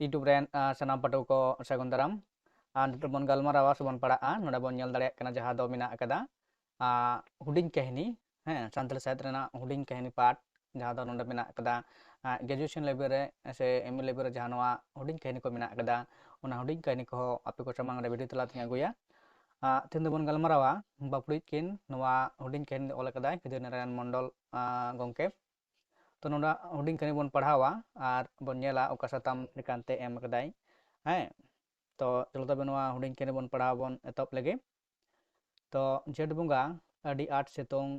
itu brand uh, senam patu ko sekunderam and ah, pun galmar awas pun pada. An noda pun nyal dari kena jahat mina akada. Ah huding kehni. He santel setre na huding kehni part jahat domina noda mina akada. Uh, graduation labor se emil labor jahanwa huding kehni ko mina akada. Una huding kehni ko api ko samang rebedi telat nya guya. Ah, uh, tindu pun galmar awa bapulit kin noa huding kehni olakada kejernaran mondol ah gongkep. ᱛᱚ ᱱᱚᱰᱮ ᱦᱩᱰᱤᱧ ᱠᱟᱹᱦᱱᱤ ᱵᱚᱱ ᱯᱟᱲᱦᱟᱣᱟ ᱟᱨ ᱵᱚᱱ ᱧᱮᱞᱟ ᱚᱠᱟ ᱥᱟᱛᱟᱢ ᱞᱮᱠᱟᱱᱛᱮ ᱮᱢ ᱟᱠᱟᱫᱟᱭ ᱦᱮᱸ ᱛᱚ ᱪᱚᱞᱚ ᱛᱚᱵᱮ ᱱᱚᱣᱟ ᱦᱩᱰᱤᱧ ᱠᱟᱹᱦᱱᱤ ᱵᱚᱱ ᱯᱟᱲᱦᱟᱣ ᱵᱚᱱ ᱮᱛᱚᱦᱚᱵ ᱞᱮᱜᱮ ᱛᱚ ᱡᱷᱮᱸᱴ ᱵᱚᱸᱜᱟ ᱟᱹᱰᱤ ᱟᱸᱴ ᱥᱤᱛᱩᱝ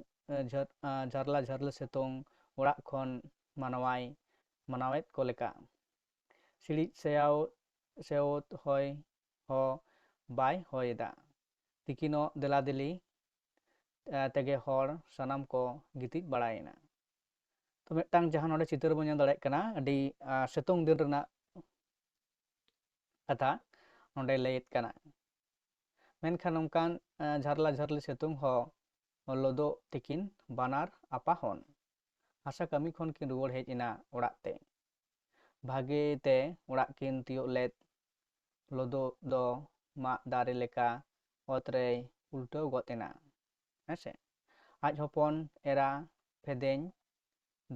ᱡᱷᱟᱨᱞᱟ ᱡᱷᱟᱨᱞᱟ ᱥᱤᱛᱩᱝ ᱚᱲᱟᱜ ᱠᱷᱚᱱ ᱢᱟᱱᱣᱟᱭ ᱢᱟᱱᱟᱣᱮᱫ ᱠᱚ ᱞᱮᱠᱟ ᱥᱤᱲᱤᱡ ᱥᱮᱭᱟᱣ ᱥᱮᱣᱚᱛ ᱦᱚᱭ ᱦᱚᱸ ᱵᱟᱭ ᱦᱚᱭᱮᱫᱟ ᱛᱤᱠᱤᱱᱚᱜ ᱫᱮᱞᱟ ᱫᱮᱞᱤ ᱛᱮᱜᱮ ᱦᱚᱲ ᱥᱟᱱᱟᱢ ᱠᱚ ᱜᱤᱛᱤᱡ ᱵᱟᱲᱟᱭᱮᱱᱟ ᱛᱚ ᱢᱤᱫᱴᱟᱝ ᱡᱟᱦᱟᱸ ᱱᱚᱰᱮ ᱪᱤᱛᱟᱹᱨ ᱵᱚᱱ ᱧᱮᱞ ᱫᱟᱲᱮᱭᱟᱜ ᱠᱟᱱᱟ ᱟᱹᱰᱤ ᱥᱤᱛᱩᱝ ᱫᱤᱱ ᱨᱮᱱᱟᱜ ᱠᱟᱛᱷᱟ ᱱᱚᱰᱮ ᱞᱟᱹᱭᱮᱫ ᱠᱟᱱᱟ ᱢᱮᱱᱠᱷᱟᱱ ᱱᱚᱝᱠᱟᱱ ᱡᱷᱟᱨᱞᱟ ᱡᱷᱟᱨᱞᱤ ᱥᱤᱛᱩᱝ ᱦᱚᱸ ᱞᱚᱫᱚᱜ ᱛᱮᱠᱤᱱ ᱵᱟᱱᱟᱨ ᱟᱯᱟᱦᱚᱱ ᱦᱟᱥᱟ ᱠᱟᱹᱢᱤ ᱠᱷᱚᱱ ᱠᱤᱱ ᱨᱩᱣᱟᱹᱲ ᱦᱮᱡ ᱮᱱᱟ ᱚᱲᱟᱜ ᱛᱮ ᱵᱷᱟᱜᱮ ᱛᱮ ᱚᱲᱟᱜ ᱠᱤᱱ ᱛᱤᱭᱳᱜ ᱞᱮᱫ ᱞᱚᱫᱚᱜ ᱫᱚ ᱢᱟᱜ ᱫᱟᱨᱮ ᱞᱮᱠᱟ ᱚᱛ ᱨᱮᱭ ᱩᱞᱴᱟᱹᱣ ᱜᱚᱫ ᱮᱱᱟ ᱦᱮᱸᱥᱮ ᱟᱡ ᱦᱚᱯᱚᱱ ᱮᱨᱟ ᱯᱷᱮᱫᱮᱧ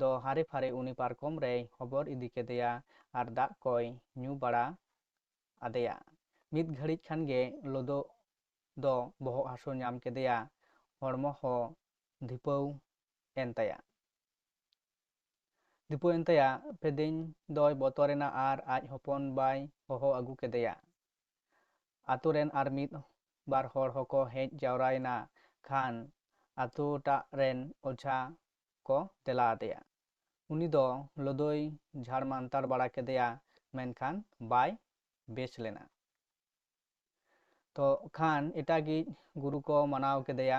ᱫᱚ ᱦᱟᱨᱮ ᱯᱷᱟᱨᱮ ᱩᱱᱤ ᱯᱟᱨᱠᱚᱢ ᱨᱮᱭ ᱦᱚᱵᱚᱨ ᱤᱫᱤ ᱠᱮᱫᱮᱭᱟ ᱟᱨ ᱫᱟᱜ ᱠᱚᱭ ᱧᱩ ᱵᱟᱲᱟ ᱟᱫᱮᱭᱟ ᱢᱤᱫ ᱜᱷᱟᱹᱲᱤᱡ ᱠᱷᱟᱱ ᱜᱮ ᱞᱚᱫᱚᱜ ᱫᱚ ᱵᱚᱦᱚᱜ ᱦᱟᱹᱥᱩ ᱧᱟᱢ ᱠᱮᱫᱮᱭᱟ ᱦᱚᱲᱢᱚ ᱦᱚᱸ ᱫᱷᱤᱯᱟᱹᱣ ᱮᱱ ᱛᱟᱭᱟ ᱫᱤᱯᱟᱹᱣ ᱮᱱ ᱛᱟᱭᱟ ᱯᱷᱮᱫᱮᱧ ᱫᱚᱭ ᱵᱚᱛᱚᱨᱮᱱᱟ ᱟᱨ ᱟᱡ ᱦᱚᱯᱚᱱ ᱵᱟᱭ ᱦᱚᱦᱚ ᱟᱹᱜᱩ ᱠᱮᱫᱮᱭᱟ ᱟᱛᱳ ᱨᱮᱱ ᱟᱨ ᱢᱤᱫ ᱵᱟᱨ ᱦᱚᱲ ᱦᱚᱸᱠᱚ ᱦᱮᱡ ᱡᱟᱣᱨᱟᱭᱮᱱᱟ ᱠᱷᱟᱱ ᱟᱛᱳᱴᱟᱜ ᱨᱮᱱ ᱚᱡᱷᱟ ᱠᱚ ᱛᱮᱞᱟ ᱟᱫᱮᱭᱟ ᱩᱱᱤ ᱫᱚ ᱞᱚᱫᱚᱭ ᱡᱷᱟᱲ ᱢᱟᱱᱛᱟᱲ ᱵᱟᱲᱟ ᱠᱮᱫᱮᱭᱟ ᱢᱮᱱᱠᱷᱟᱱ ᱵᱟᱭ ᱵᱮᱥ ᱞᱮᱱᱟ ᱛᱚ ᱠᱷᱟᱱ ᱮᱴᱟᱜᱤᱡ ᱜᱩᱨᱩ ᱠᱚ ᱢᱟᱱᱟᱣ ᱠᱮᱫᱮᱭᱟ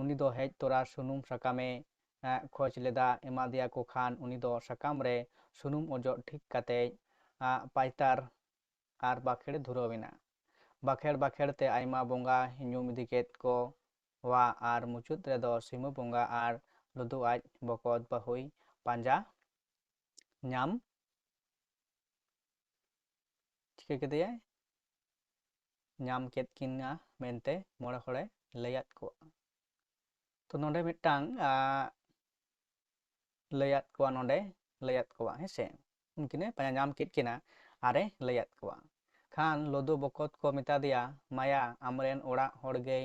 ᱩᱱᱤ ᱫᱚ ᱦᱮᱡ ᱛᱚᱨᱟ ᱥᱩᱱᱩᱢ ᱥᱟᱠᱟᱢᱮ ᱠᱷᱚᱡ ᱞᱮᱫᱟ ᱮᱢᱟᱫᱮᱭᱟ ᱠᱚ ᱠᱷᱟᱱ ᱩᱱᱤ ᱫᱚ ᱥᱟᱠᱟᱢ ᱨᱮ ᱥᱩᱱᱩᱢ ᱚᱡᱚᱜ ᱴᱷᱤᱠ ᱠᱟᱛᱮᱡ ᱯᱟᱭᱛᱟᱨ ᱟᱨ ᱵᱟᱠᱷᱮᱲ ᱫᱷᱩᱨᱟᱹᱣ ᱮᱱᱟ ᱵᱟᱠᱷᱮᱲ ᱵᱟᱠᱷᱮᱲ ᱛᱮ ᱟᱭᱢᱟ ᱵᱚᱸᱜᱟ ᱧᱩᱢ ᱤᱫᱤ ᱠᱮᱫ ᱠᱚᱣᱟ ᱟᱨ ᱢᱩᱪᱟᱹᱫ ᱨᱮᱫᱚ ᱥᱤᱢᱟᱹ ᱵᱚᱸᱜᱟ ᱟᱨ ᱞᱩᱫᱩ ᱟᱡ ᱵᱚᱠᱚᱛ ᱵᱟᱹᱦᱩᱭ ᱯᱟᱸᱡᱟ ᱧᱟᱢ ᱪᱤᱠᱟᱹ ᱠᱮᱫᱮᱭᱟᱭ ᱧᱟᱢ ᱠᱮᱫ ᱠᱤᱱᱟ ᱢᱮᱱᱛᱮ ᱢᱚᱬᱮ ᱦᱚᱲᱮ ᱞᱟᱹᱭᱟᱫ ᱠᱚᱣᱟ ᱛᱚ ᱱᱚᱰᱮ ᱢᱤᱫᱴᱟᱝ ᱞᱟᱹᱭᱟᱫ ᱠᱚᱣᱟ ᱱᱚᱰᱮ ᱞᱟᱹᱭᱟᱫ ᱠᱚᱣᱟ ᱦᱮᱸᱥᱮ ᱩᱱᱠᱤᱱᱮ ᱯᱟᱸᱡᱟ ᱧᱟᱢ ᱠᱮᱫ ᱠᱤᱱᱟ ᱟᱨᱮ ᱞᱟᱹᱭᱟᱫ ᱠᱚᱣᱟ ᱠᱷᱟᱱ ᱞᱚᱫᱚ ᱵᱚᱠᱚᱛ ᱠᱚ ᱢᱮᱛᱟ ᱫᱮᱭᱟ ᱢᱟᱭᱟ ᱟᱢᱨᱮᱱ ᱚᱲᱟᱜ ᱦᱚᱲ ᱜᱮᱭ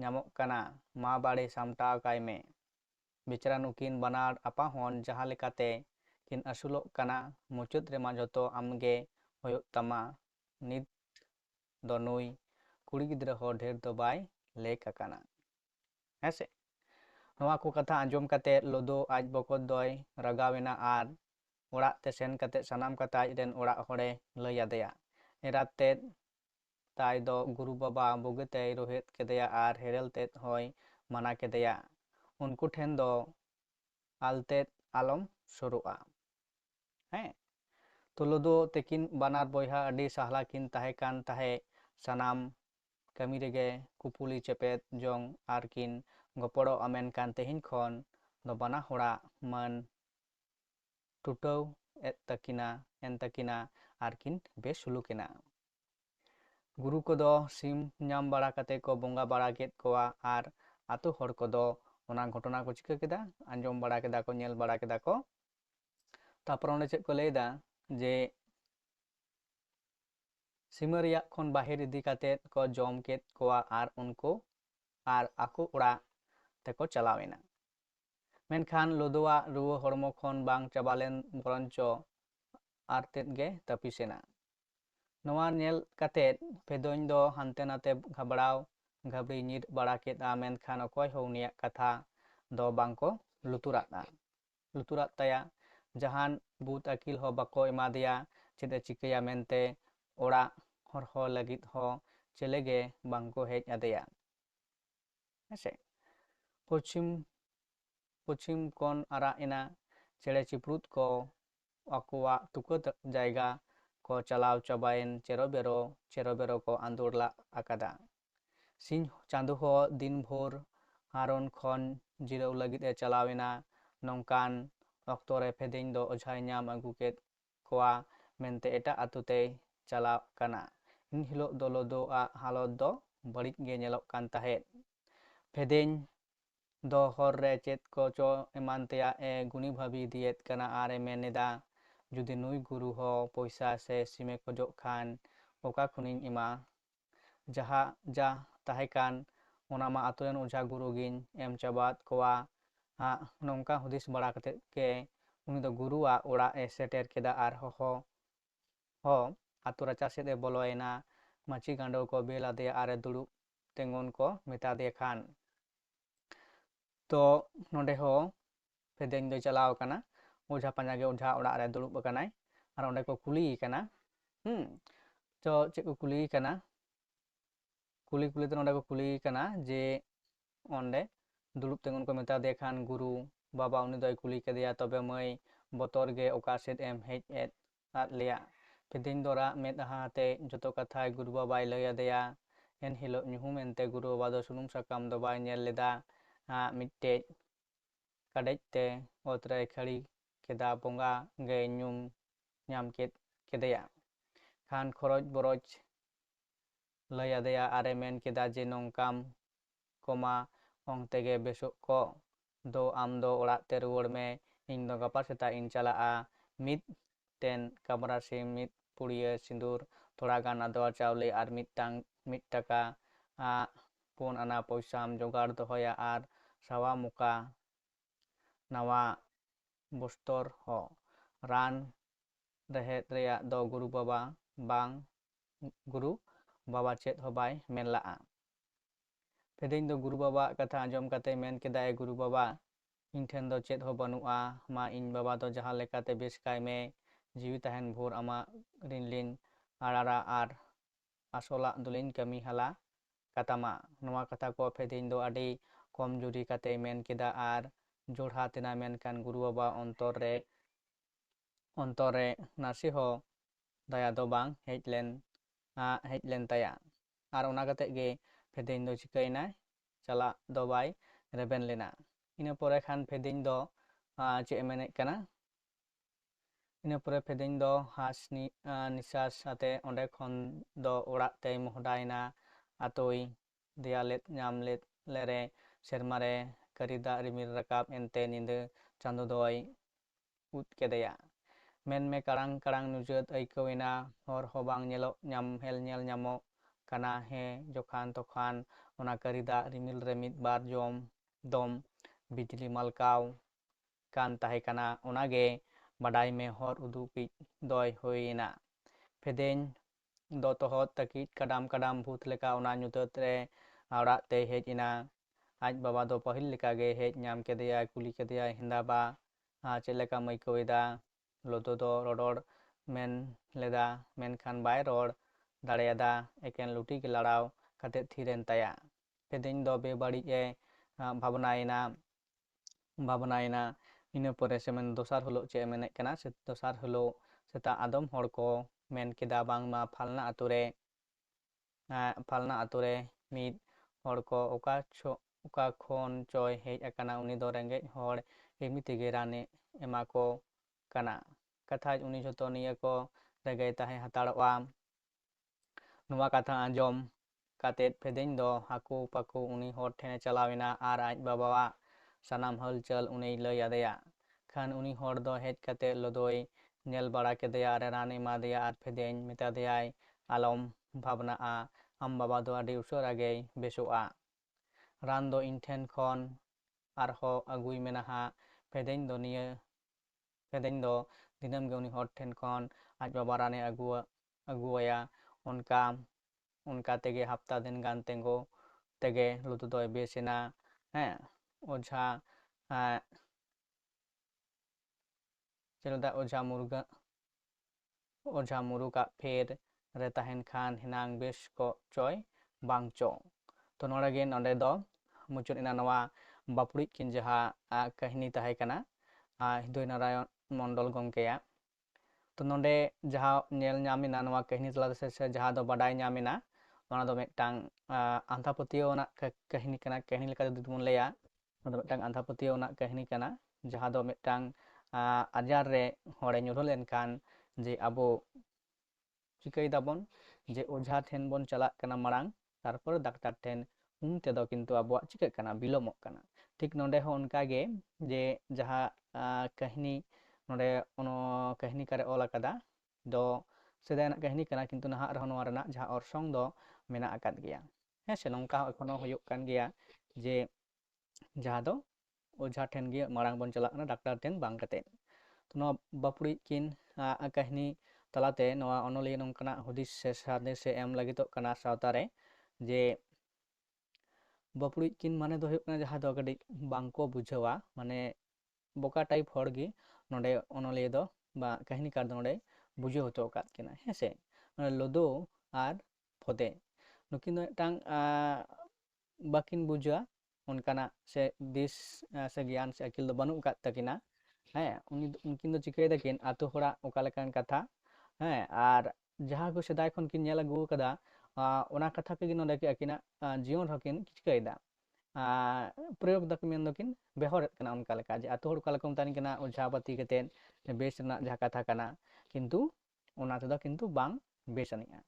ᱧᱟᱢᱚᱜ ᱠᱟᱱᱟ ᱢᱟ ᱵᱟᱲᱮ ᱥᱟᱢᱴᱟᱣ ᱠᱟᱭ ᱢᱮ ᱵᱮᱪᱟᱨᱟ ᱱᱩᱠᱤᱱ ᱵᱟᱱᱟᱨ ᱟᱯᱟᱦᱚᱱ ᱡᱟᱦᱟᱸ ᱞᱮᱠᱟᱛᱮ ᱠᱤᱱ ᱟᱹᱥᱩᱞᱚᱜ ᱠᱟᱱᱟ ᱢᱩᱪᱟᱹᱫ ᱨᱮᱢᱟ ᱡᱷᱚᱛᱚ ᱟᱢᱜᱮ ᱦᱩᱭᱩᱜ ᱛᱟᱢᱟ ᱱᱤᱛ ᱫᱚ ᱱᱩᱭ ᱠᱩᱲᱤ ᱜᱤᱫᱽᱨᱟᱹ ᱦᱚᱸ ᱰᱷᱮᱨ ᱫᱚ ᱵᱟᱭ ᱞᱮᱠ ᱟᱠᱟᱱᱟ ᱦᱮᱸᱥᱮ ᱱᱚᱣᱟ ᱠᱚ ᱠᱟᱛᱷᱟ ᱟᱸᱡᱚᱢ ᱠᱟᱛᱮᱫ ᱞᱚᱫᱚ ᱟᱡ ᱵᱚᱠᱚᱛ ᱫᱚᱭ ᱨᱟᱜᱟᱣᱮᱱᱟ ᱟᱨ ᱚᱲᱟᱜ ᱛᱮ ᱥᱮᱱ ᱠᱟᱛᱮᱫ ᱥᱟᱱᱟᱢ ᱠᱟᱛᱷᱟ ᱟᱡᱨᱮᱱ ᱚᱲᱟᱜ ᱦᱚᱲᱮ ᱞᱟᱹᱭ ᱟᱫᱮᱭᱟ ᱮᱨᱟᱛ ᱛᱮᱫ ᱛᱟᱭ ᱫᱚ ᱜᱩᱨᱩ ᱵᱟᱵᱟ ᱵᱩᱜᱤᱛᱮᱭ ᱨᱳᱦᱮᱫ ᱠᱮᱫᱮᱭᱟ ᱟᱨ ᱦᱮᱨᱮᱞ ᱛᱮᱫ ᱦᱚᱸᱭ ᱢᱟᱱᱟ ᱠᱮᱫᱮᱭᱟ ᱩᱱᱠᱩ ᱴᱷᱮᱱ ᱫᱚ ᱟᱞᱛᱮᱫ ᱟᱞᱚᱢ ᱥᱩᱨᱩᱜᱼᱟ ᱦᱮᱸ ᱛᱚ ᱞᱚᱫᱚ ᱛᱮᱠᱤᱱ ᱵᱟᱱᱟᱨ ᱵᱚᱭᱦᱟ ᱟᱹᱰᱤ ᱥᱟᱦᱞᱟ ᱠᱤᱱ ᱛᱟᱦᱮᱸ ᱠᱟᱱ ᱛᱟᱦᱮᱸ ᱥᱟᱱᱟᱢ ᱠᱟᱹᱢᱤ ᱨᱮᱜᱮ ᱠᱩᱯᱩᱞᱤ ᱪᱮᱯᱮᱫ ᱡᱚᱝ ᱟᱨᱠᱤᱱ ᱜᱚᱯᱚᱲᱚᱜᱼᱟ ᱢᱮᱱᱠᱷᱟᱱ ᱛᱮᱦᱮᱧ ᱠᱷᱚᱱ ᱫᱚ ᱵᱟᱱᱟ ᱦᱚᱲᱟᱜ ᱢᱟᱹᱱ ᱴᱩᱴᱟᱹᱣ ᱮᱫ ᱛᱟᱹᱠᱤᱱᱟ ᱮᱱ ᱛᱟᱹᱠᱤᱱᱟ ᱟᱨᱠᱤᱱ ᱵᱮᱥᱩᱞᱩᱠᱮᱱᱟ ᱜᱩᱨᱩ ᱠᱚᱫᱚ ᱥᱤᱢ ᱧᱟᱢ ᱵᱟᱲᱟ ᱠᱟᱛᱮ ᱠᱚ ᱵᱚᱸᱜᱟ ᱵᱟᱲᱟ ᱠᱮᱫ ᱠᱚᱣᱟ ᱟᱨ ᱟᱛᱳ ᱦᱚᱲ ᱠᱚᱫᱚ ᱚᱱᱟ ᱜᱷᱚᱴᱚᱱᱟ ᱠᱚ ᱪᱤᱠᱟᱹ ᱠᱮᱫᱟ ᱟᱸᱡᱚᱢ ᱵᱟᱲᱟ ᱠᱮᱫᱟ ᱠᱚ ᱧᱮᱞ ᱵᱟᱲᱟ ᱠᱮᱫᱟ ᱠᱚ ᱛᱟᱯᱚᱨ ᱚᱸᱰᱮ ᱪᱮᱫ ᱠᱚ ᱞᱟᱹᱭᱫᱟ ᱡᱮ ᱥᱤᱢᱟᱹ ᱨᱮᱭᱟᱜ ᱠᱷᱚᱱ ᱵᱟᱦᱮᱨ ᱤᱫᱤ ᱠᱟᱛᱮᱫ ᱠᱚ ᱡᱚᱢ ᱠᱮᱫ ᱠᱚᱣᱟ ᱟᱨ ᱩᱱᱠᱩ ᱟᱨ ᱟᱠᱚ ᱚᱲᱟᱜ ᱛᱮᱠᱚ ᱪᱟᱞᱟᱣᱮᱱᱟ ᱢᱮᱱᱠᱷᱟᱱ ᱞᱚᱫᱚᱣᱟᱜ ᱨᱩᱣᱟᱹ ᱦᱚᱲᱢᱚ ᱠᱷᱚᱱ ᱵᱟᱝ ᱪᱟᱵᱟ ᱞᱮᱱ ᱵᱚᱨᱚᱱᱪᱚ ᱟᱨ ᱛᱮᱫ ᱜᱮ ᱛᱟᱹᱯᱤᱥᱮᱱᱟ ᱱᱚᱣᱟ ᱧᱮᱞ ᱠᱟᱛᱮᱫ ᱯᱷᱮᱫᱚᱧ ᱫᱚ ᱦᱟᱱᱛᱮ ᱱᱟᱛᱮ ᱜᱷᱟᱵᱲᱟᱣ ᱜᱷᱟᱵᱲᱤ ᱧᱤᱨ ᱵᱟᱲᱟ ᱠᱮᱫᱟ ᱢᱮᱱᱠᱷᱟᱱ ᱚᱠᱚᱭ ᱦᱚᱸ ᱩᱱᱤᱭᱟᱜ ᱠᱟᱛᱷᱟ ᱫᱚ ᱵᱟᱝᱠᱚ ᱞᱩᱛᱩᱨᱟᱜᱼᱟ ᱞᱩᱛᱩᱨᱟᱜ ᱛᱟᱭᱟ ᱡᱟᱦᱟᱱ ᱵᱩᱫ ᱟᱹᱠᱤᱞ ᱦᱚᱸ ᱵᱟᱠᱚ ᱮᱢᱟᱫᱮᱭᱟ ᱪᱮᱫ ᱮ ᱪᱤᱠᱟᱹᱭᱟ ᱢᱮᱱᱛᱮ ᱚᱲᱟᱜ ᱦᱚᱨᱦᱚ ᱞᱟᱹᱜᱤᱫ ᱦᱚᱸ ᱪᱮᱞᱮ ᱜᱮ ᱵᱟᱝᱠᱚ ᱦᱮᱡ ᱟᱫᱮᱭᱟ ᱦᱮᱸᱥᱮ ᱯᱚᱪᱷᱤᱢ ᱯᱚᱪᱷᱤᱢ ᱠᱷᱚᱱ ᱟᱨᱟᱜ ᱮᱱᱟ ᱪᱮᱬᱮ ᱪᱤᱯᱨᱩᱫ ᱠᱚ ᱟᱠᱚᱣᱟᱜ ᱛᱩᱠᱟᱹ ᱡᱟᱭᱜᱟ ᱠᱚ ᱪᱟᱞᱟᱣ ᱪᱟᱵᱟᱭᱮᱱ ᱪᱮᱨᱚ ᱵᱮᱨᱚ ᱪᱮᱨᱚ ᱵᱮᱨᱚ ᱠᱚ ᱟᱸᱫᱳᱲ ᱞᱟᱜ ᱟᱠᱟᱫᱟ ᱥᱤᱧ ᱪᱟᱸᱫᱳ ᱦᱚᱸ ᱫᱤᱱ ᱵᱷᱳᱨ ᱦᱟᱨᱚᱱ ᱠᱷᱚᱱ ᱡᱤᱨᱟᱹᱣ ᱞᱟᱹᱜᱤᱫ ᱮ ᱪᱟᱞᱟᱣᱮᱱᱟ ᱱᱚᱝᱠᱟᱱ ᱚᱠᱛᱚ ᱨᱮ ᱯᱷᱮᱫᱮᱧ ᱫᱚ ᱚᱡᱷᱟᱭ ᱧᱟᱢ ᱟᱹᱜᱩ ᱠᱮᱫ ᱠᱚᱣᱟ ᱢᱮᱱᱛᱮ ᱮᱴᱟᱜ ᱟᱛᱳ ᱛᱮᱭ ᱪᱟᱞᱟᱜ ᱠᱟᱱᱟ ᱤᱱ ᱦᱤᱞᱳᱜ ᱫᱚ ᱞᱚᱫᱚᱣᱟᱜ ᱦᱟᱞᱚᱛ ᱫᱚ ᱵᱟᱹᱲᱤᱡ ᱜᱮ ᱧᱮᱞᱚᱜ ᱠᱟᱱ ᱛᱟᱦᱮᱸᱫ ᱵᱷᱮᱫᱮᱧ ᱫᱚ ᱦᱚᱨ ᱨᱮ ᱪᱮᱫ ᱠᱚᱪᱚ ᱮᱢᱟᱱ ᱛᱮᱭᱟᱜ ᱮ ᱜᱩᱱᱤ ᱵᱷᱟᱵᱤ ᱤᱫᱤᱭᱮᱫ ᱠᱟᱱᱟ ᱟᱨ ᱮ ᱢᱮᱱ ᱮᱫᱟ ᱡᱩᱫᱤ ᱱᱩᱭ ᱜᱩᱨᱩ ᱦᱚᱸ ᱯᱚᱭᱥᱟ ᱥᱮ ᱥᱤᱢᱮ ᱠᱷᱚᱡᱚᱜ ᱠᱷᱟᱱ ᱚᱠᱟ ᱠᱷᱚᱱᱤᱧ ᱮᱢᱟ ᱡᱟᱦᱟᱸ ᱡᱟ ᱛᱟᱦᱮᱸ ᱠᱟᱱ ᱚᱱᱟ ᱢᱟ ᱟᱛᱳ ᱨᱮᱱ ᱚᱡᱷᱟ ᱜᱩᱨᱩ ᱜᱤᱧ ᱮᱢ ᱪᱟᱵᱟᱫ ᱠᱚᱣᱟ ᱱᱚᱝᱠᱟ ᱦᱩᱫᱤᱥ ᱵᱟᱲᱟ ᱠᱟᱛᱮᱫ ᱜᱮ ᱩᱱᱤ ᱫᱚ ᱜᱩᱨᱩᱣᱟᱜ ᱚᱲᱟᱜ ᱮ ᱥᱮᱴᱮᱨ ᱠᱮᱫᱟ ᱟᱨ ᱦᱚᱦᱚ ᱦᱚᱸ ᱟᱛᱳ ᱨᱟᱪᱟ ᱥᱮᱫ ᱮ ᱵᱚᱞᱚᱭᱮᱱᱟ ᱢᱟᱹᱪᱷᱤ ᱜᱟᱸᱰᱚ ᱠᱚ ᱵᱮᱞ ᱟᱫᱮᱭᱟ ᱟᱨ ᱮ ᱫᱩᱲᱩᱵ ᱛᱤᱸᱜᱩᱱ ᱠᱚ ᱢᱮᱛᱟ ᱫᱮ ᱠᱷᱟᱱ ᱛᱚ ᱱᱚᱰᱮ ᱦᱚᱸ ᱵᱷᱮᱫᱮᱧ ᱫᱚᱭ ᱪᱟᱞᱟᱣ ᱟᱠᱟᱱᱟ ᱚᱡᱷᱟ ᱯᱟᱸᱡᱟ ᱜᱮ ᱚᱡᱷᱟ ᱚᱲᱟᱜ ᱨᱮ ᱫᱩᱲᱩᱵ ᱟᱠᱟᱱᱟᱭ ᱟᱨ ᱚᱸᱰᱮ ᱠᱚ ᱠᱩᱞᱤᱭᱮ ᱠᱟᱱᱟ ᱦᱩᱸ ᱛᱚ ᱪᱮᱫ ᱠᱚ ᱠᱩᱞᱤᱭᱮ ᱠᱟᱱᱟ ᱠᱩᱞᱤ ᱠᱩᱞᱤᱛᱮ ᱱᱚᱰᱮ ᱠᱚ ᱠᱩᱞᱤᱭᱮ ᱠᱟᱱᱟ ᱡᱮ ᱚᱸᱰᱮ ᱫᱩᱲᱩᱵ ᱛᱤᱸᱜᱩᱱ ᱠᱚ ᱢᱮᱛᱟ ᱫᱮ ᱠᱷᱟᱱ ᱜᱩᱨᱩ ᱵᱟᱵᱟ ᱩᱱᱤ ᱫᱚᱭ ᱠᱩᱞᱤ ᱠᱮᱫᱮᱭᱟ ᱛᱚᱵᱮ ᱢᱟᱹᱭ ᱵᱚᱛᱚᱨ ᱜᱮ ᱚᱠᱟ ᱥᱮᱫ ᱮᱢ ᱦᱮᱡ ᱮᱫ ᱟᱫ ᱞᱮᱭᱟ ᱵᱷᱮᱫᱮᱧ ᱫᱚ ᱨᱟᱜ ᱢᱮᱫᱦᱟ ᱟᱛᱮ ᱡᱚᱛᱚ ᱠᱟᱛᱷᱟᱭ ᱜᱩᱨᱩ ᱵᱟᱵᱟᱭ ᱞᱟᱹᱭ ᱟᱫᱮᱭᱟ ᱮᱱ ᱦᱤᱞᱳᱜ ᱧᱩᱦᱩᱢ ᱮᱱᱛᱮ ᱜᱩᱨᱩ ᱵᱟᱵᱟ ᱫᱚ ᱥᱩᱱᱩᱢ ᱥᱟᱠᱟᱢ ᱫᱚ ᱵᱟᱭ ᱧᱮᱞ ᱞᱮᱫᱟ ᱢᱤᱫᱴᱮᱡ ᱠᱟᱰᱮᱡ ᱛᱮ ᱚᱛ ᱨᱮᱭ ᱠᱷᱟᱹᱲᱤ ᱠᱮᱫᱟ ᱵᱚᱸᱜᱟ ᱜᱮᱭ ᱧᱩᱢ ᱧᱟᱢ ᱠᱮᱫ ᱠᱮᱫᱮᱭᱟ ᱠᱷᱟᱱ ᱠᱷᱚᱨᱚᱪ ᱵᱚᱨᱚᱪ ᱞᱟᱹᱭ ᱟᱫᱮᱭᱟ ᱟᱨᱮ ᱢᱮᱱ ᱠᱮᱫᱟ ᱡᱮ ᱱᱚᱝᱠᱟᱢ ᱠᱚᱢᱟ ᱚᱝ ᱛᱮᱜᱮ ᱵᱮᱥᱚᱜ ᱠᱚ ᱫᱚ ᱟᱢ ᱫᱚ ᱚᱲᱟᱜ ᱛᱮ ᱨᱩᱣᱟᱹᱲ ᱢᱮ ᱤᱧ ᱫᱚ ᱜᱟᱯᱟ ᱥᱮᱛᱟᱜ ᱤᱧ ᱪᱟᱞᱟᱜᱼᱟ ᱢᱤᱫ ᱴᱮᱱ ᱠᱟᱢᱨᱟ ᱥᱤᱢ ᱢᱤᱫ ᱯᱩᱲᱤᱭᱟᱹ ᱥᱤᱸᱫᱩᱨ ᱛᱷᱚᱲᱟ ᱜᱟᱱ ᱟᱫᱣᱟ ᱪᱟᱣᱞᱮ ᱟᱨ ᱢᱤᱫᱴᱟᱝ ᱢᱤᱫ ᱴᱟᱠᱟ ᱯᱩᱱ ᱟᱱᱟ ᱯᱚᱭᱥᱟᱢ ᱡᱚᱜᱟᱲ ᱫᱚᱦᱚᱭᱟ ᱟᱨ ᱥᱟᱣᱟ ᱢᱚᱠᱟ ᱱᱟᱣᱟ ᱵᱚᱥᱛᱚᱨ ᱦᱚᱸ ᱨᱟᱱ ᱨᱮᱦᱮᱫ ᱨᱮᱭᱟᱜ ᱫᱚ ᱜᱩᱨᱩ ᱵᱟᱵᱟ ᱵᱟᱝ ᱜᱩᱨᱩ ᱵᱟᱵᱟ ᱪᱮᱫ ᱦᱚᱸ ᱵᱟᱭ ᱢᱮᱱ ᱞᱟᱜᱼᱟ ᱵᱷᱮᱫᱮᱧ ᱫᱚ ᱜᱩᱨᱩ ᱵᱟᱵᱟᱣᱟᱜ ᱠᱟᱛᱷᱟ ᱟᱸᱡᱚᱢ ᱠᱟᱛᱮ ᱢᱮᱱ ᱠᱮᱫᱟᱭ ᱜᱩᱨᱩ ᱵᱟᱵᱟ ᱤᱧ ᱴᱷᱮᱱ ᱫᱚ ᱪᱮᱫ ᱦᱚᱸ ᱵᱟᱹᱱᱩᱜᱼᱟ ᱢᱟ ᱤᱧ ᱵᱟᱵᱟ ᱫᱚ ᱡᱟᱦᱟᱸ ᱞᱮᱠᱟᱛᱮ ᱵᱮᱥ ᱠᱟᱭ ᱢᱮ ᱡᱤᱣᱤ ᱛᱟᱦᱮᱱ ᱵᱷᱳᱨ ᱟᱢᱟᱜ ᱨᱤᱱᱞᱤᱧ ᱟᱲᱟᱨᱟ ᱟᱨ ᱟᱥᱚᱞᱟᱜ ᱫᱚᱞᱤᱧ ᱠᱟᱹᱢᱤ ᱦᱟᱞᱟ ᱠᱟᱛᱟᱢᱟ ᱱᱚᱣᱟ ᱠᱟᱛᱷᱟ ᱠᱚ ᱵᱷᱮᱫᱮᱧ ᱫᱚ ᱟᱹᱰᱤ ᱠᱚᱢ ᱡᱩᱨᱤ ᱠᱟᱛᱮᱭ ᱢᱮᱱ ᱠᱮᱫᱟ ᱟᱨ ᱡᱚᱲᱦᱟ ᱛᱮᱱᱟ ᱢᱮᱱᱠᱷᱟᱱ ᱜᱩᱨᱩ ᱵᱟᱵᱟ ᱚᱱᱛᱚᱨ ᱨᱮ ᱚᱱᱛᱚᱨ ᱨᱮ ᱱᱟᱥᱮ ᱦᱚᱸ ᱫᱟᱭᱟ ᱫᱚ ᱵᱟᱝ ᱦᱮᱡ ᱞᱮᱱ ᱦᱮᱡ ᱞᱮᱱ ᱛᱟᱭᱟ ᱟᱨ ᱚᱱᱟ ᱠᱟᱛᱮᱫ ᱜᱮ ᱵᱷᱮᱫᱮᱧ ᱫᱚ ᱪᱤᱠᱟᱹᱭᱮᱱᱟᱭ ᱪᱟᱞᱟᱜ ᱫᱚ ᱵᱟᱭ ᱨᱮᱵᱮᱱ ᱞᱮᱱᱟ ᱤᱱᱟᱹ ᱯᱚᱨᱮ ᱠᱷᱟᱱ ᱵᱷᱮᱫᱮᱧ ᱫᱚ ᱪᱮᱫ ᱮ ᱢᱮᱱᱮᱫ ᱠᱟᱱᱟ ᱤᱱᱟᱹ ᱯᱚᱨᱮ ᱵᱷᱮᱫᱮᱧ ᱫᱚ ᱦᱟᱸᱥ ᱱᱤᱥᱥᱟᱥ ᱟᱛᱮ ᱚᱸᱰᱮ ᱠᱷᱚᱱ ᱫᱚ ᱚᱲᱟᱜ ᱛᱮᱭ ᱢᱚᱦᱰᱟᱭᱮᱱᱟ ᱟᱛᱳᱭ ᱫᱮᱭᱟᱞᱮᱫ ᱧᱟᱢ ᱞᱮᱫ ᱞᱮᱨᱮ ᱥᱮᱨᱢᱟ ᱨᱮ ᱠᱟᱹᱨᱤ ᱫᱟᱜ ᱨᱤᱢᱤᱞ ᱨᱟᱠᱟᱵ ᱮᱱᱛᱮ ᱧᱤᱫᱟᱹ ᱪᱟᱸᱫᱳ ᱫᱚᱭ ᱩᱫ ᱠᱮᱫᱮᱭᱟ ᱢᱮᱱᱢᱮ ᱠᱟᱲᱟᱝ ᱠᱟᱲᱟᱝ ᱧᱩᱪᱟᱹᱫ ᱟᱹᱭᱠᱟᱹᱣ ᱮᱱᱟ ᱦᱚᱨ ᱦᱚᱸ ᱵᱟᱝ ᱧᱮᱞᱚᱜ ᱧᱟᱢ ᱦᱮᱞ ᱧᱮᱞ ᱧᱟᱢᱚᱜ ᱠᱟᱱᱟ ᱦᱮᱸ ᱡᱚᱠᱷᱟᱱ ᱛᱚᱠᱷᱟᱱ ᱚᱱᱟ ᱠᱟᱹᱨᱤ ᱫᱟᱜ ᱨᱤᱢᱤᱞ ᱨᱮ ᱢᱤᱫ ᱵᱟᱨ ᱡᱚᱢ ᱫᱚᱢ ᱵᱤᱡᱽᱞᱤ ᱢᱟᱞᱠᱟᱣ ᱠᱟᱱ ᱛᱟᱦᱮᱸ ᱠᱟᱱᱟ ᱚᱱᱟᱜᱮ ᱵᱟᱰᱟᱭ ᱢᱮ ᱦᱚᱨ ᱩᱫᱩᱜᱤᱡ ᱫᱚᱭ ᱦᱩᱭᱮᱱᱟ ᱵᱷᱮᱫᱮᱧ ᱫᱚ ᱛᱚᱦᱚᱫ ᱛᱟᱹᱠᱤᱡ ᱠᱟᱰᱟᱢ ᱠᱟᱰᱟᱢ ᱵᱷᱩᱛ ᱞᱮᱠᱟ ᱚᱱᱟ ᱧᱩᱛᱟᱹᱛ ᱨᱮ ᱚᱲᱟᱜ ᱛᱮᱭ ᱦᱮᱡ ᱮᱱᱟ ᱟᱡ ᱵᱟᱵᱟ ᱫᱚ ᱯᱟᱹᱦᱤᱞ ᱞᱮᱠᱟᱜᱮ ᱦᱮᱡ ᱧᱟᱢ ᱠᱮᱫᱮᱭᱟᱭ ᱠᱩᱞᱤ ᱠᱮᱫᱮᱭᱟᱭ ᱦᱮᱸᱫᱟ ᱵᱟ ᱪᱮᱫ ᱞᱮᱠᱟᱢ ᱟᱹᱭᱠᱟᱹᱣ ᱮᱫᱟ ᱞᱚᱫᱚ ᱫᱚ ᱨᱚᱰᱚᱲ ᱢᱮᱱ ᱞᱮᱫᱟ ᱢᱮᱱᱠᱷᱟᱱ ᱵᱟᱭ ᱨᱚᱲ ᱫᱟᱲᱮᱭᱟᱫᱟ ᱮᱠᱮᱱ ᱞᱩᱴᱤ ᱜᱮ ᱞᱟᱲᱟᱣ ᱠᱟᱛᱮᱫ ᱛᱷᱤᱨᱮᱱ ᱛᱟᱭᱟ ᱵᱷᱮᱫᱮᱧ ᱫᱚ ᱵᱮᱵᱟᱹᱲᱤᱡ ᱮ ᱵᱷᱟᱵᱽᱱᱟᱭᱮᱱᱟ ᱵᱷᱟᱵᱽᱱᱟᱭᱮᱱᱟ ᱤᱱᱟᱹ ᱯᱚᱨᱮ ᱥᱮ ᱢᱮᱱ ᱫᱚᱥᱟᱨ ᱦᱤᱞᱳᱜ ᱪᱮᱫ ᱮ ᱢᱮᱱᱮᱫ ᱠᱟᱱᱟ ᱫᱚᱥᱟᱨ ᱦᱤᱞᱳᱜ ᱥᱮᱛᱟᱜ ᱟᱫᱚᱢ ᱦᱚᱲ ᱠᱚ ᱢᱮᱱ ᱠᱮᱫᱟ ᱵᱟᱝᱢᱟ ᱯᱷᱟᱞᱱᱟ ᱟᱛᱳ ᱨᱮ ᱯᱷᱟᱞᱱᱟ ᱟᱛᱳ ᱨᱮ ᱢᱤᱫ ᱦᱚᱲ ᱠᱚ ᱚᱠᱟ ᱪᱚ ᱚᱠᱟ ᱠᱷᱚᱱ ᱪᱚᱭ ᱦᱮᱡ ᱟᱠᱟᱱᱟ ᱩᱱᱤ ᱫᱚ ᱨᱮᱸᱜᱮᱡ ᱦᱚᱲ ᱮᱢᱱᱤ ᱛᱮᱜᱮ ᱨᱟᱱᱮ ᱮᱢᱟ ᱠᱚ ᱠᱟᱱᱟ ᱠᱟᱛᱷᱟᱡ ᱩᱱᱤ ᱡᱷᱚᱛᱚ ᱱᱤᱭᱟᱹ ᱠᱚ ᱨᱮᱜᱮᱭ ᱛᱟᱦᱮᱸ ᱦᱟᱛᱟᱲᱚᱜᱼᱟ ᱱᱚᱣᱟ ᱠᱟᱛᱷᱟ ᱟᱸᱡᱚᱢ ᱠᱟᱛᱮᱫ ᱵᱷᱮᱫᱮᱧ ᱫᱚ ᱦᱟᱹᱠᱩ ᱯᱟᱹᱠᱩ ᱩᱱᱤ ᱦᱚᱲ ᱴᱷᱮᱱᱮ ᱪᱟᱞᱟᱣᱮᱱᱟ ᱟᱨ ᱟᱡ ᱵᱟᱵᱟᱣᱟᱜ ᱥᱟᱱᱟᱢ ᱦᱟᱞᱪᱟᱞ ᱩᱱᱤᱭ ᱞᱟᱹᱭ ᱟᱫᱮᱭᱟ ᱠᱷᱟᱱ ᱩᱱᱤ ᱦᱚᱲ ᱫᱚ ᱦᱮᱡ ᱠᱟᱛᱮᱫ ᱞᱚᱫᱚᱭ ᱧᱮᱞ ᱵᱟᱲᱟ ᱠᱮᱫᱮᱭᱟ ᱟᱨ ᱨᱟᱱᱮ ᱮᱢᱟᱫᱮᱭᱟ ᱟᱨ ᱵᱷᱮᱫᱮᱧ ᱢᱮᱛᱟ ᱫᱮᱭᱟᱭ ᱟᱞᱚᱢ ᱵᱷᱟᱵᱽᱱᱟᱜᱼᱟ ᱟᱢ ᱵᱟᱵᱟ ᱫᱚ ᱟᱹᱰᱤ ᱩᱥᱟᱹᱨᱟ ᱜᱮᱭ ᱵᱮᱥᱚᱜᱼᱟ ᱨᱟᱱ ᱫᱚ ᱤᱧ ᱴᱷᱮᱱ ᱠᱷᱚᱱ ᱟᱨᱦᱚᱸ ᱟᱹᱜᱩᱭ ᱢᱮ ᱱᱟᱦᱟᱜ ᱵᱷᱮᱫᱮᱧ ᱫᱚ ᱱᱤᱭᱟᱹ ᱵᱷᱮᱫᱮᱧ ᱫᱚ ᱫᱤᱱᱟᱹᱢ ᱜᱮ ᱩᱱᱤ ᱦᱚᱲ ᱴᱷᱮᱱ ᱠᱷᱚᱱ ᱟᱡ ᱵᱟᱵᱟ ᱨᱟᱱᱮ ᱟᱹᱜᱩᱣᱟ ᱟᱹᱜᱩᱣᱟᱭᱟ ᱚᱱᱠᱟ ᱚᱱᱠᱟ ᱛᱮᱜᱮ ᱦᱟᱯᱛᱟ ᱫᱤᱱ ᱜᱟᱱ ᱛᱮᱸᱜᱳ ᱛᱮᱜᱮ ᱞᱩᱛᱩ ᱫᱚᱭ ᱵᱮᱥ ᱮᱱᱟ ᱦᱮᱸ ᱚᱡᱷᱟ ᱪᱮᱞᱫᱟ ᱚᱡᱷᱟ ᱢᱩᱨᱜᱟᱹ ᱚᱡᱷᱟ ᱢᱩᱨᱩᱠᱟᱜ ᱯᱷᱮᱨ ᱨᱮ ᱛᱟᱦᱮᱱ ᱠᱷᱟᱱ ᱦᱮᱱᱟᱝ ᱵᱮᱥ ᱠᱚᱜ ᱪᱚᱭ ᱵᱟᱝ ᱪᱚ ᱛᱚ ᱱᱚᱰᱮ ᱜᱮ ᱱᱚᱰᱮ ᱫᱚ ᱢᱩᱪᱟᱹᱫ ᱮᱱᱟ ᱱᱚᱣᱟ ᱵᱟᱯᱲᱤᱡ ᱠᱤᱱ ᱡᱟᱦᱟᱸ ᱠᱟᱹᱦᱱᱤ ᱛᱟᱦᱮᱸ ᱠᱟᱱᱟ ᱦᱤᱫᱩᱭ ᱱᱟᱨᱟᱭᱚᱱ ᱢᱚᱱᱰᱚᱞ ᱜᱚᱢᱠᱮᱭᱟᱜ ᱛᱚ ᱱᱚᱰᱮ ᱡᱟᱦᱟᱸ ᱧᱮᱞ ᱧᱟᱢᱮᱱᱟ ᱱᱚᱣᱟ ᱠᱟᱹᱦᱱᱤ ᱛᱟᱞᱟᱛᱮ ᱥᱮ ᱡᱟᱦᱟᱸ ᱫᱚ ᱵᱟᱰᱟᱭ ᱧᱟᱢᱮᱱᱟ ᱚᱱᱟ ᱫᱚ ᱢᱤᱫᱴᱟᱝ ᱟᱸᱫᱷᱟ ᱯᱟᱹᱛᱭᱟᱹᱣ ᱟᱱᱟᱜ ᱠᱟᱹᱦᱱᱤ ᱠᱟᱱᱟ ᱠᱟᱹᱦᱱᱤ ᱞᱮᱠᱟᱛᱮ ᱡᱩᱫᱤ ᱵᱚᱱ ᱞᱟᱹᱭᱟ ᱚᱱᱟ ᱫᱚ ᱢᱤᱫᱴᱟᱝ ᱟᱸᱫᱷᱟ ᱯᱟᱹᱛᱭᱟᱹᱣ ᱟᱱᱟᱜ ᱠᱟᱹᱦᱱᱤ ᱠᱟᱱᱟ ᱡᱟᱦᱟᱸ ᱫᱚ ᱢᱤᱫᱴᱟᱝ ᱟᱡᱟᱨ ᱨᱮ ᱦᱚᱲᱮ ᱧᱩᱨᱦᱟᱹ ᱞᱮᱱᱠᱷᱟᱱ ᱡᱮ ᱟᱵᱚ ᱪᱤᱠᱟᱹᱭ ᱫᱟᱵᱚᱱ ᱡᱮ ᱚᱡᱷᱟ ᱴᱷᱮᱱ ᱵᱚᱱ ᱪᱟᱞᱟᱜ ᱠᱟᱱᱟ ᱢᱟᱲᱟᱝ ᱛᱟᱨᱯᱚᱨ ᱰᱟᱠᱛᱟᱨ ᱴᱷᱮᱱ ᱩᱱ ᱛᱮᱫᱚ ᱠᱤᱱᱛᱩ ᱟᱵᱚᱣᱟᱜ ᱪᱤᱠᱟᱹᱜ ᱠᱟᱱᱟ ᱵᱤᱞᱚᱢᱚᱜ ᱠᱟᱱᱟ ᱴᱷᱤᱠ ᱱᱚᱰᱮ ᱦᱚᱸ ᱚᱱᱠᱟᱜᱮ ᱡᱮ ᱡᱟᱦᱟᱸ ᱠᱟᱹᱦᱱᱤ ᱱᱚᱰᱮ ᱚᱱᱟ ᱠᱟᱹᱦᱱᱤ ᱠᱟᱨᱮ ᱚᱞ ᱟᱠᱟᱫᱟ ᱫᱚ ᱥᱮᱫᱟᱭ ᱨᱮᱱᱟᱜ ᱠᱟᱹᱦᱱᱤ ᱠᱟᱱᱟ ᱠᱤᱱᱛᱩ ᱱᱟᱦᱟᱜ ᱨᱮᱦᱚᱸ ᱱᱚᱣᱟ ᱨᱮᱱᱟᱜ ᱡᱟᱦᱟᱸ ᱚᱨᱥᱚᱝ ᱫᱚ ᱢᱮᱱᱟᱜ ᱟᱠᱟᱫ ᱜᱮᱭᱟ ᱦᱮᱸ ᱥᱮ ᱱᱚᱝᱠᱟ ᱦᱚᱸ ᱮᱠᱷᱚᱱᱳ ᱦᱩᱭᱩᱜ ᱠᱟᱱ ᱜᱮᱭᱟ ᱡᱮ ᱡᱟᱦᱟᱸ ᱫᱚ ᱚᱡᱷᱟ ᱴᱷᱮᱱ ᱜᱮ ᱢᱟᱲᱟᱝ ᱵᱚᱱ ᱪᱟᱞᱟᱜ ᱠᱟᱱᱟ ᱰᱟᱠᱛᱟᱨ ᱴᱷᱮᱱ ᱵᱟᱝ ᱠᱟᱛᱮᱫ ᱛᱚ ᱱᱚᱣᱟ ᱵᱟᱹᱯᱲᱤᱡ ᱠᱤᱱ ᱠᱟᱹᱦᱱᱤ ᱛᱟᱞᱟᱛᱮ ᱱᱚᱣᱟ ᱚᱱᱚᱞᱤᱭᱟᱹ ᱱᱚᱝᱠᱟᱱᱟᱜ ᱦᱩᱫᱤᱥ ᱥᱮ ᱥᱟᱸᱫᱮᱥ ᱮ ᱮᱢ ᱞᱟᱹᱜᱤᱫᱚᱜ ᱠᱟᱱᱟ ᱥᱟᱶᱛᱟ ᱨᱮ ᱡᱮ ᱵᱟᱹᱯᱲᱤᱡ ᱠᱤᱱ ᱢᱟᱱᱮ ᱫᱚ ᱦᱩᱭᱩᱜ ᱠᱟᱱᱟ ᱡᱟᱦᱟᱸ ᱫᱚ ᱠᱟᱹᱴᱤᱡ ᱵᱟᱝᱠᱚ ᱵᱩᱡᱷᱟᱹᱣᱟ ᱢᱟᱱᱮ ᱵᱚᱠᱟ ᱴᱟᱭᱤᱯ ᱦᱚᱲ ᱜᱮ ᱱᱚᱰᱮ ᱚᱱᱚᱞᱤᱭᱟᱹ ᱫᱚ ᱵᱟ ᱠᱟᱹᱦᱱᱤᱠᱟᱨ ᱫᱚ ᱱᱚᱰᱮ ᱵᱩᱡᱷᱟᱹᱣ ᱦᱚᱪᱚ ᱟᱠᱟᱫ ᱠᱤᱱᱟ ᱦᱮᱸᱥᱮ ᱞᱚᱫᱚ ᱟᱨ ᱯᱷᱚᱫᱮ ᱱᱩᱠᱤᱱ ᱫᱚ ᱢᱤᱫᱴᱟᱝ ᱵᱟᱹᱠᱤᱱ ᱵᱩᱡᱟ ᱚᱱᱠᱟᱱᱟᱜ ᱥᱮ ᱫᱤᱥ ᱥᱮ ᱜᱮᱭᱟᱱ ᱥᱮ ᱟᱹᱠᱤᱞ ᱫᱚ ᱵᱟᱹᱱᱩᱜ ᱟᱠᱟᱫ ᱛᱟᱹᱠᱤᱱᱟ ᱦᱮᱸ ᱩᱱᱤ ᱩᱱᱠᱤᱱ ᱫᱚ ᱪᱤᱠᱟᱹᱭ ᱫᱟᱠᱤᱱ ᱟᱛᱳ ᱦᱚᱲᱟᱜ ᱚᱠᱟ ᱞᱮᱠᱟᱱ ᱠᱟᱛᱷᱟ ᱦᱮᱸ ᱟᱨ ᱡᱟᱦᱟᱸ ᱠᱚ ᱥᱮᱫᱟᱭ ᱠᱷᱚᱱ ᱠᱤᱱ ᱧᱮᱞ ᱟᱹᱜᱩ ᱟᱠᱟᱫᱟ ᱚᱱᱟ ᱠᱟᱛᱷᱟ ᱛᱮᱜᱮ ᱱᱚᱰᱮ ᱟᱹᱠᱤᱱᱟᱜ ᱡᱤᱭᱚᱱ ᱨᱮᱦᱚᱸ ᱠᱤᱱ ᱪᱤᱠᱟᱹᱭᱮᱫᱟ ᱯᱨᱚᱭᱳᱜᱽ ᱫᱟᱠᱚ ᱢᱮᱱ ᱫᱚᱠᱤᱱ ᱵᱮᱣᱦᱟᱨᱮᱫ ᱠᱟᱱᱟ ᱚᱱᱠᱟ ᱞᱮᱠᱟ ᱡᱮ ᱟᱛᱳ ᱦᱚᱲ ᱚᱠᱟ ᱞᱮᱠᱟ ᱠᱚ ᱢᱮᱛᱟᱧ ᱠᱟᱱᱟ ᱚᱡᱷᱟ ᱯᱟᱹᱛᱤ ᱠᱟᱛᱮᱫ ᱵᱮᱥ ᱨᱮᱱᱟᱜ ᱡᱟᱦᱟᱸ ᱠᱟᱛᱷᱟ ᱠᱟᱱᱟ ᱠᱤᱱᱛᱩ ᱚᱱᱟ ᱛᱮᱫᱚ ᱠᱤᱱᱛᱩ ᱵᱟᱝ ᱵᱮᱥ ᱟᱹᱱᱤᱡᱼᱟ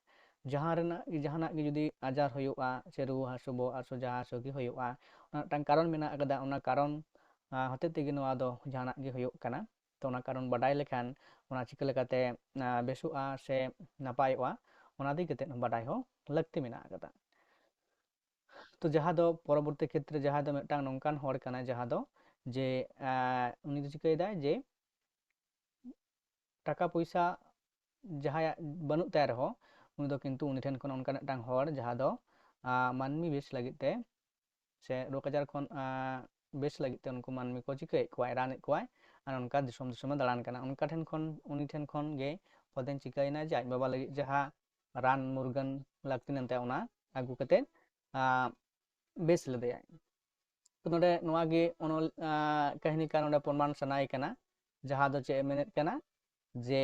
ᱡᱟᱦᱟᱸ ᱨᱮᱱᱟᱜ ᱡᱟᱦᱟᱱᱟᱜ ᱜᱮ ᱡᱩᱫᱤ ᱟᱡᱟᱨ ᱦᱩᱭᱩᱜᱼᱟ ᱥᱮ ᱨᱩᱣᱟᱹ ᱦᱟᱹᱥᱩ ᱵᱚᱦᱚᱜ ᱦᱟᱹᱥᱩ ᱡᱟᱦᱟᱸ ᱦᱟᱹᱥᱩ ᱜᱮ ᱦᱩᱭᱩᱜᱼᱟ ᱚᱱᱟ ᱢᱤᱫᱴᱟᱝ ᱠᱟᱨᱚᱱ ᱢᱮᱱᱟᱜ ᱟᱠᱟᱫᱟ ᱚᱱᱟ ᱠᱟᱨᱚᱱ ᱦᱚᱛᱮ ᱛᱮᱜᱮ ᱱᱚᱣᱟ ᱫᱚ ᱡᱟᱦᱟᱱᱟᱜ ᱜᱮ ᱦᱩᱭᱩᱜ ᱠᱟᱱᱟ ᱛᱚ ᱚᱱᱟ ᱠᱟᱨᱚᱱ ᱵᱟᱰᱟᱭ ᱞᱮᱠᱷᱟᱱ ᱚᱱᱟ ᱪᱤᱠᱟᱹ ᱞᱮᱠᱟᱛᱮ ᱵᱮᱥᱚᱜᱼᱟ ᱥᱮ ᱱᱟᱯᱟᱭᱚᱜᱼᱟ ᱚᱱᱟ ᱤᱫᱤ ᱠᱟᱛᱮᱫ ᱵᱟᱰᱟᱭ ᱦᱚᱸ ᱞᱟᱹᱠᱛᱤ ᱢᱮᱱᱟᱜ ᱟᱠᱟᱫᱟ ᱛᱚ ᱡᱟᱦᱟᱸ ᱫᱚ ᱯᱚᱨᱚᱵᱚᱨᱛᱤ ᱠᱷᱮᱛᱨᱮ ᱡᱟᱦᱟᱸ ᱫᱚ ᱢᱤᱫᱴᱟᱝ ᱱᱚᱝᱠᱟᱱ ᱦᱚᱲ ᱠᱟᱱᱟᱭ ᱡᱟᱦᱟᱸ ᱫᱚ ᱡᱮ ᱩᱱᱤ ᱫᱚ ᱪᱤᱠᱟᱹᱭᱮᱫᱟᱭ ᱡᱮ ᱴᱟᱠᱟ ᱯᱚᱭᱥᱟ ᱡᱟᱦᱟᱸᱭᱟᱜ ᱵᱟᱹᱱᱩᱜ ᱛᱟᱭ ᱨᱮᱦᱚᱸ ᱩᱱᱤ ᱫᱚ ᱠᱤᱱᱛᱩ ᱩᱱᱤ ᱴᱷᱮᱱ ᱠᱷᱚᱱ ᱚᱱᱠᱟ ᱢᱤᱫᱴᱟᱝ ᱦᱚᱲ ᱡᱟᱦᱟᱸ ᱫᱚ ᱢᱟᱹᱱᱢᱤ ᱵᱮᱥ ᱞᱟᱹᱜᱤᱫ ᱛᱮ ᱥᱮ ᱨᱳᱜᱽ ᱟᱡᱟᱨ ᱠᱷᱚᱱ ᱵᱮᱥ ᱞᱟᱹᱜᱤᱫ ᱛᱮ ᱩᱱᱠᱩ ᱢᱟᱹᱱᱢᱤ ᱠᱚ ᱪᱤᱠᱟᱹᱭᱮᱫ ᱠᱚᱣᱟᱭ ᱨᱟᱱᱮᱫ ᱠᱚᱣᱟᱭ ᱟᱨ ᱚᱱᱠᱟ ᱫᱤᱥᱚᱢ ᱫᱤᱥᱚᱢᱮ ᱫᱟᱬᱟᱱ ᱠᱟᱱᱟ ᱚᱱᱠᱟ ᱴᱷᱮᱱ ᱠᱷᱚᱱ ᱩᱱᱤ ᱴᱷᱮᱱ ᱠᱷᱚᱱ ᱜᱮ ᱯᱚᱫᱮᱱ ᱪᱤᱠᱟᱹᱭᱮᱱᱟ ᱡᱮ ᱟᱡ ᱵᱟᱵᱟ ᱞᱟᱹᱜᱤᱫ ᱡᱟᱦᱟᱸ ᱨᱟᱱ ᱢᱩᱨᱜᱟᱹᱱ ᱞᱟᱹᱠᱛᱤ ᱞᱮᱱ ᱛᱟᱭᱟ ᱚᱱᱟ ᱟᱹᱜᱩ ᱠᱟᱛᱮᱫ ᱵᱮᱥ ᱞᱮᱫᱮᱭᱟᱭ ᱛᱚ ᱱᱚᱰᱮ ᱱᱚᱣᱟᱜᱮ ᱚᱱᱚᱞ ᱠᱟᱹᱦᱱᱤᱠᱟᱨ ᱱᱚᱰᱮ ᱯᱨᱚᱢᱟᱱ ᱥᱟᱱᱟᱭᱮ ᱠᱟᱱᱟ ᱡᱟᱦᱟᱸ ᱫᱚ ᱪᱮᱫ ᱮ ᱢᱮᱱᱮᱫ ᱠᱟᱱᱟ ᱡᱮ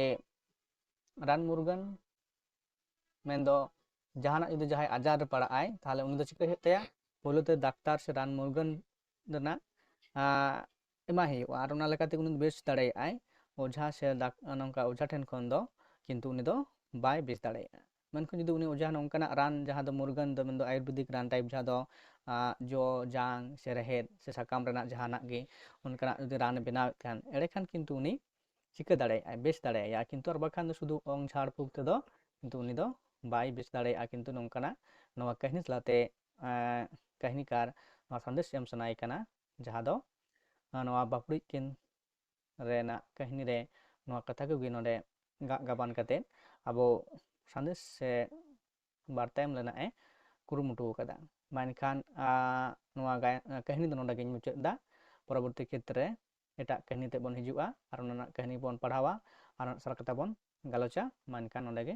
ᱨᱟᱱ ᱢᱩᱨᱜᱟᱹᱱ ᱢᱮᱱᱫᱚ ᱡᱟᱦᱟᱱᱟᱜ ᱡᱩᱫᱤ ᱡᱟᱦᱟᱸᱭ ᱟᱡᱟᱨ ᱨᱮ ᱯᱟᱲᱟᱜ ᱟᱭ ᱛᱟᱦᱚᱞᱮ ᱩᱱᱤ ᱫᱚ ᱪᱤᱠᱟᱹᱭ ᱦᱩᱭᱩᱜ ᱛᱟᱭᱟ ᱯᱳᱭᱞᱳ ᱛᱮ ᱰᱟᱠᱛᱟᱨ ᱥᱮ ᱨᱟᱱ ᱢᱩᱨᱜᱟᱹᱱ ᱨᱮᱱᱟᱜ ᱮᱢᱟᱭ ᱦᱩᱭᱩᱜᱼᱟ ᱟᱨ ᱚᱱᱟ ᱞᱮᱠᱟᱛᱮ ᱩᱱᱤ ᱵᱮᱥ ᱫᱟᱲᱮᱭᱟᱜ ᱟᱭ ᱚᱡᱷᱟ ᱥᱮ ᱱᱚᱝᱠᱟ ᱚᱡᱷᱟ ᱴᱷᱮᱱ ᱠᱷᱚᱱ ᱫᱚ ᱠᱤᱱᱛᱩ ᱩᱱᱤ ᱫᱚ ᱵᱟᱭ ᱵᱮᱥ ᱫᱟᱲᱮᱭᱟᱜᱼᱟ ᱢᱮᱱᱠᱷᱟᱱ ᱡᱩᱫᱤ ᱩᱱᱤ ᱚᱡᱷᱟ ᱱᱚᱝᱠᱟᱱᱟᱜ ᱨᱟᱱ ᱡᱟᱦᱟᱸ ᱫᱚ ᱢᱩᱨᱜᱟᱹᱱ ᱫᱚ ᱢᱮᱱᱫᱚ ᱟᱭᱩᱨᱵᱮᱫᱤᱠ ᱨᱟᱱ ᱴᱟᱭᱤᱯ ᱡᱟᱦᱟᱸ ᱫᱚ ᱡᱚ ᱡᱟᱝ ᱥᱮ ᱨᱮᱦᱮᱫ ᱥᱮ ᱥᱟᱠᱟᱢ ᱨᱮᱱᱟᱜ ᱡᱟᱦᱟᱱᱟᱜ ᱜᱮ ᱚᱱᱠᱟᱱᱟᱜ ᱡᱩᱫᱤ ᱨᱟᱱᱮ ᱵᱮᱱᱟᱣᱮᱫ ᱠᱷᱟᱱ ᱮᱸᱰᱮᱠᱷᱟᱱ ᱠᱤᱱᱛᱩ ᱩᱱᱤ ᱪᱤᱠᱟᱹ ᱫᱟᱲᱮᱭᱟᱜᱼᱟᱭ ᱵᱮᱥ ᱫᱟᱲᱮᱭᱟᱜᱼᱟᱭ ᱠᱤᱱᱛᱩ ᱟᱨ ᱵᱟᱠᱷᱟᱱ ᱫᱚ ᱥᱩᱫᱷᱩ ᱚᱝ ᱡᱷᱟᱲ ᱯᱷᱩᱸᱠ ᱛᱮᱫᱚ ᱠᱤᱱᱛᱩ ᱩᱱᱤ ᱫᱚ ᱵᱟᱭ ᱵᱮᱥ ᱫᱟᱲᱮᱭᱟᱜᱼᱟ ᱠᱤᱱᱛᱩ ᱱᱚᱝᱠᱟᱱᱟᱜ ᱱᱚᱣᱟ ᱠᱟᱹᱦᱱᱤ ᱛᱟᱞᱟᱛᱮ ᱠᱟᱹᱦᱱᱤᱠᱟᱨ ᱱᱚᱣᱟ ᱥᱟᱸᱫᱮᱥ ᱮᱢ ᱥᱟᱱᱟᱭᱮ ᱠᱟᱱᱟ ᱡᱟᱦᱟᱸ ᱫᱚ ᱱᱚᱣᱟ ᱵᱟᱹᱯᱲᱤᱡ ᱠᱤᱱ ᱨᱮᱱᱟᱜ ᱠᱟᱹᱦᱱᱤ ᱨᱮ ᱱᱚᱣᱟ ᱠᱟᱛᱷᱟ ᱠᱚᱜᱮ ᱱᱚᱰᱮ ᱜᱟᱜ ᱜᱟᱵᱟᱱ ᱠᱟᱛᱮᱫ ᱟᱵᱚ ᱥᱟᱸᱫᱮᱥ ᱥᱮ ᱵᱟᱨᱛᱟ ᱮᱢ ᱨᱮᱱᱟᱜ ᱮ ᱠᱩᱨᱩᱢᱩᱴᱩ ᱟᱠᱟᱫᱟ ᱢᱟ ᱮᱱᱠᱷᱟᱱ ᱱᱚᱣᱟ ᱠᱟᱹᱦᱱᱤ ᱫᱚ ᱱᱚᱰᱮ ᱜᱤᱧ ᱢᱩᱪᱟᱹᱫ ᱮᱫᱟ ᱯᱚᱨᱚᱵᱚᱨᱛᱤ ᱠᱷᱮᱛᱨᱮ ᱮᱴᱟᱜ ᱠᱟᱹᱦᱱᱤ ᱛᱮ ᱵᱚᱱ ᱦᱤᱡᱩᱜᱼᱟ ᱟᱨ ᱚᱱᱟ ᱨᱮᱱᱟᱜ ᱠᱟᱹᱦᱱᱤ ᱵᱚᱱ ᱯᱟᱲᱦᱟᱣᱟ ᱟᱨ ᱥᱟᱞ ᱠᱟᱛᱮ ᱵᱚᱱ ᱜᱟᱞᱚᱪᱟ ᱢᱟ ᱮᱱᱠᱷᱟᱱ ᱱᱚᱰᱮ ᱜᱮ